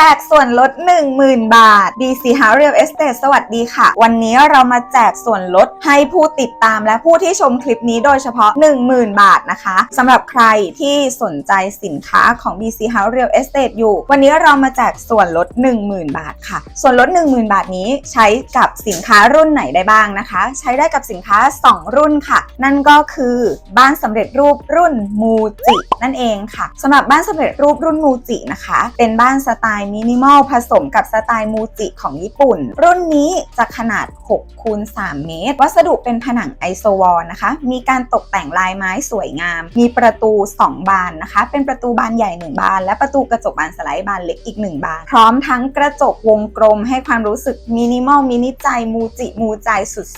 จกส่วนลด 10,000 บาท BC House Real Estate สวัสดีค่ะ วันนี้เรามาแจกส่วนลดให้ผู้ติดตามและผู้ที่ชมคลิปนี้โดยเฉพาะ 10,000 บาทนะคะสำหรับใครที่สนใจสินค้าของ BC House Real Estate อยู่ วันนี้เรามาแจกส่วนลด 10,000 บาทค่ะ ส่วนลด 10,000 บาทนี้ใช้กับสินค้ารุ่นไหนได้บ้างนะคะ ใช้ได้กับสินค้า 2 รุ่นค่ะ นั่นก็คือบ้านสำเร็จรูปรุ่นมูจินั่นเองค่ะสำหรับบ้านสำเร็จรูปรุ่นมูจินะคะ เป็นบ้านสไตล์มินิมอลผสมกับสไตล์มูจิของญี่ปุ่น รุ่นนี้จะขนาด6คูณ3เมตร วัสดุเป็นผนังไอโซวอลนะคะ มีการตกแต่งลายไม้สวยงาม มีประตู 2 บานนะคะ เป็นประตูบานใหญ่ 1 บาน และประตูกระจกบานสไลด์บานเล็กอีก 1 บาน พร้อมทั้งกระจกวงกลมให้ความรู้สึกมินิมอลมินิใจมูจิมูใจ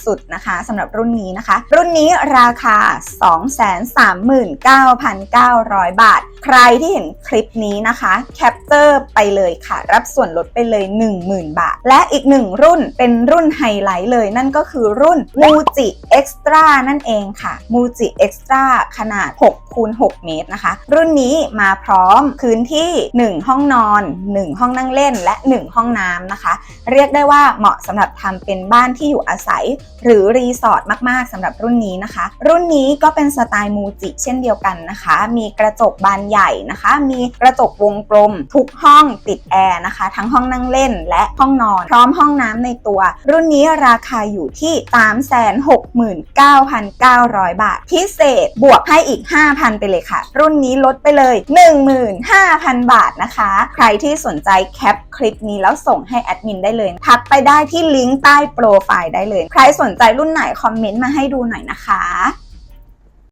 สุดๆนะคะสำหรับรุ่นนี้นะคะ รุ่นนี้ราคา 239,900 บาท ใครที่เห็นคลิปนี้นะคะแคปเจอร์ไปเลยค่ะ รับส่วนลดไปเลย 10,000 บาท และอีกหนึ่งรุ่นเป็นรุ่นไฮไลท์เลย นั่นก็คือรุ่น Muji Extra นั่นเองค่ะ Muji Extra ขนาด 6 คูณ6 เมตรนะคะ รุ่นนี้มาพร้อมพื้นที่ 1 ห้องนอน 1 ห้องนั่งเล่น และ 1 ห้องน้ำนะคะ เรียกได้ว่าเหมาะสำหรับทำเป็นบ้านที่อยู่อาศัย หรือรีสอร์ทมากๆสำหรับรุ่นนี้นะคะ รุ่นนี้ก็เป็นสไตล์มูจิเช่นเดียวกันนะคะ มีกระจกบานใหญ่นะคะ มีกระจกวงกลม ทุกห้องติดแอร์นะคะ ทั้งห้องนั่งเล่นและห้องนอน พร้อมห้องน้ำในตัว รุ่นนี้ราคาอยู่ที่ 369,900 บาท พิเศษบวกให้อีก 5,000 5,000 ไปเลยค่ะ รุ่นนี้ลดไปเลย 15,000 บาทนะคะ ใครที่สนใจแคปคลิปนี้แล้วส่งให้แอดมินได้เลย ทักไปได้ที่ลิงก์ใต้โปรไฟล์ได้เลย ใครสนใจรุ่นไหนคอมเมนต์มาให้ดูหน่อยนะคะ